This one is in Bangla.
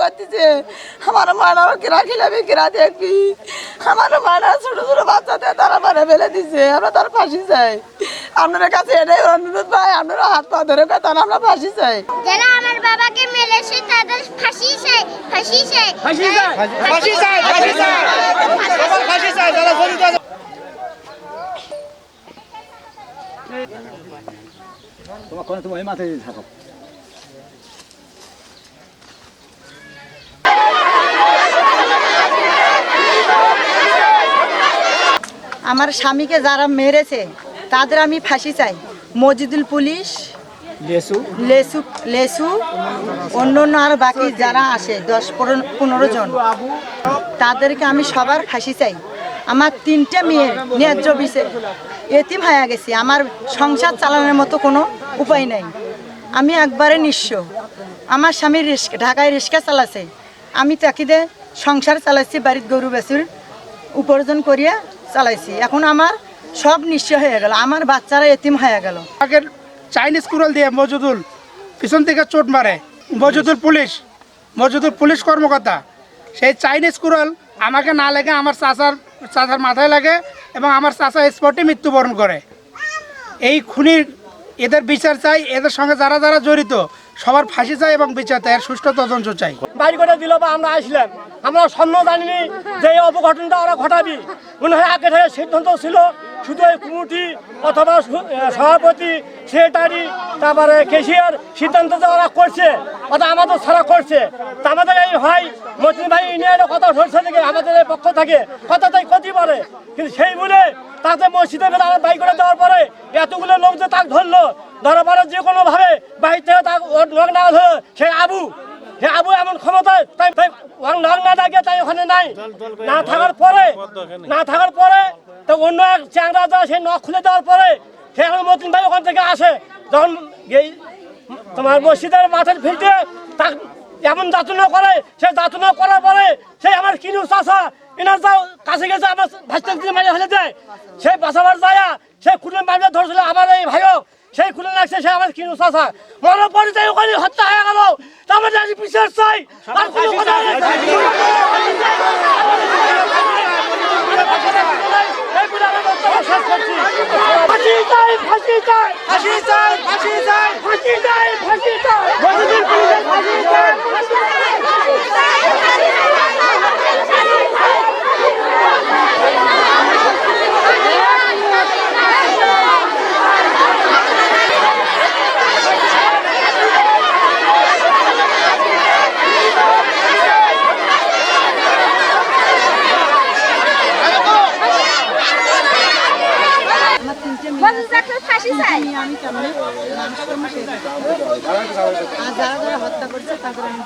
করতেছে আমার মানারও কিরা খিলাবি কিরা দেখবি। আমার মানা ছোট ছোট বাচ্চাদের তারা মারা ফেলে দিছে আমরা তার ফাঁসি চাই। আপনার কাছে এটাই অনুরোধ ভাই আপনারা হাত পা ধরে তারা আমরা ফাঁসি চাই। যারা আমার বাবাকে মেরেছে তাদের ফাঁসি চাই ফাঁসি চাই। ফাঁসি চাই ফাঁসি চাই ফাঁসি চাই ফাঁসি চাই। যারা জড়িত তোমার কোনো তুমি ওই মাথায় থাকো। আমার স্বামীকে যারা মেরেছে তাদের আমি ফাঁসি চাই। মজিদুল পুলিশ লেসু। লেসু লেসু অন্য অন্য আর বাকি যারা আসে দশ পনেরো- জন তাদেরকে আমি সবার ফাঁসি চাই। আমার তিনটে মেয়ে ন্যায্য বিষয় এতিম হয়ে গেছি। আমার সংসার চালানোর মতো কোনো উপায় নাই। আমি একবারে নিঃস্ব। আমার স্বামী রিস্কা ঢাকায় রিক্সা চালাছে। আমি তাকিদে সংসার চালাচ্ছি বাড়ির গরু বেচুর উপার্জন করিয়া চালাইছি। এখন আমার সব নিশ্চয় হয়ে গেল। আমার বাচ্চারা এতিম হয়ে গেল। আগে চাইনিজ কুড়াল দিয়ে মজুদুল পিছন থেকে চোট মারে। মজুদুল পুলিশ মজুদুল পুলিশ কর্মকর্তা। সেই চাইনিজ কুড়াল আমাকে না লেগে আমার চাচার চাচার মাথায় লাগে এবং আমার চাচা স্পটে মৃত্যুবরণ করে। এই খুনির এদের বিচার চাই, এদের সঙ্গে যারা যারা জড়িত, সবার ফাঁসি চাই এবং বিচার চাই এর সুষ্ঠু তদন্ত চাই। বাড়ি করে দিল বা আমরা আসলাম আমরা স্বপ্ন জানিনি যে এই অপঘটনটা ওরা ঘটাবি। মনে হয় আগে থেকে সিদ্ধান্ত ছিল শুধু এই কমিটি অথবা সভাপতি, সেক্রেটারি, তারপরে কেশিয়ার সিদ্ধান্ত যে ওরা করছে, ওটা আমাদের ছাড়া করছে। তা আমাদের এই হয় মতিন ভাই ইউনিয়নের কথা ধরছে থেকে আমাদের পক্ষ থাকে। কথাটাই ক্ষতি পারে কিন্তু সেই বলে তাতে মসজিদে গেলে আমার বাই করে দেওয়ার পরে এতগুলো লোক যে তাকে ধরলো ধরার পরে যে কোনো ভাবে বাইর থেকে তাকে লোক না ধরো সেই আবু সে আবু এমন ক্ষমতা তাই তাই ওয়াং নাং ডাকে তাই ওখানে নাই। না থাকার পরে না থাকার পরে তো অন্য এক চ্যাংরা যা সে নখ খুলে দেওয়ার পরে সে এখন মতিন ভাই ওখান থেকে আসে। যখন এই তোমার মসজিদের মাথার ফিরতে তা এমন যাতনা করে সে যাতনা করার পরে সে আমার কিনু চাষা এনার যাও কাছে গেছে আমার ভাসতে মাঝে ফেলে দেয়। সেই বাঁচাবার যায় সে খুলে মামলা ধরছিল আমার এই ভাইও সেই খুলে লাগছে সে আমার কিনু চাষা মরার পরে তাই ওখানে হত্যা হয়ে গেল। তারপরে আমি চাই। আর কোনো কথা চাই ফাঁসি চাই। ফাঁসি চাই ফাঁসি চাই। ফাঁসি চাই ফাঁসি চাই। ফাঁসি চাই ফাঁসি চাই মজুদারকে ফাঁসি চাই আমি কেমন মানুষ কর্ম শেষ আর যারা যারা হত্যা করছে তাদের আমি